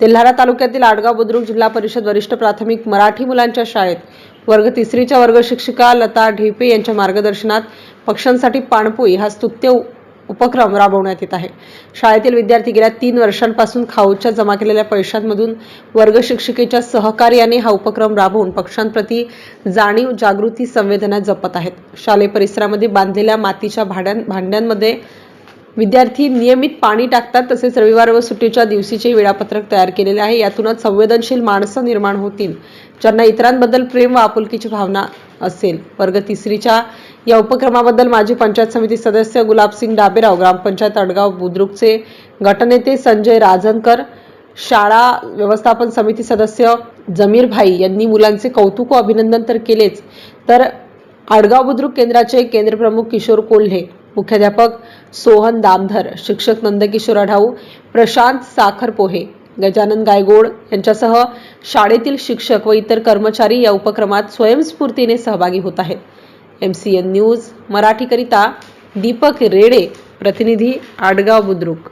तेल्हारा तालुक्यातील आडगाव बुद्रुक जिल्हा परिषद वरिष्ठ प्राथमिक मराठी मुलांच्या शाळेत वर्ग तिसरीच्या वर्ग शिक्षिका लता ढेपे यांच्या मार्गदर्शनात पक्ष्यांसाठी पाणपोई हा स्तुत्य उपक्रम राबवण्यात येत आहे. शाळेतील विद्यार्थी गेल्या तीन वर्षांपासून खाऊच्या जमा केलेल्या पैशांमधून वर्ग शिक्षिकेच्या सहकार्याने हा उपक्रम राबवून पक्ष्यांप्रती जाणीव जागृती संवेदना जपत आहेत. शालेय परिसरामध्ये बांधलेल्या मातीच्या भाड्यां भांड्यांमध्ये विद्यार्थी नियमित पाणी टाकतात तसेच रविवार व सुट्टीच्या दिवशीचे वेळापत्रक तयार केलेले आहे. यातूनच संवेदनशील माणसं निर्माण होतील ज्यांना इतरांबद्दल प्रेम व आपुलकीची भावना असेल. वर्ग तिसरीच्या या उपक्रमाबद्दल माजी पंचायत समिती सदस्य गुलाबसिंग डाबेराव ग्रामपंचायत अडगाव बुद्रुकचे गटनेते संजय राजनकर शाळा व्यवस्थापन समिती सदस्य जमीर भाई यांनी मुलांचे कौतुक व अभिनंदन तर केलेच. तर आडगाव बुद्रुक केंद्राचे केंद्रप्रमुख किशोर कोल्हे मुख्याध्यापक सोहन दामधर शिक्षक नंदकिशोर आढाऊ प्रशांत साखर पोहे गजानन गायगोड यांच्यासह शाळेतील शिक्षक व इतर कर्मचारी या उपक्रमात स्वयंस्फूर्तीने सहभागी होत आहेत. एम सी एन न्यूज मराठीकरिता दीपक रेडे प्रतिनिधी आडगाव बुद्रुक.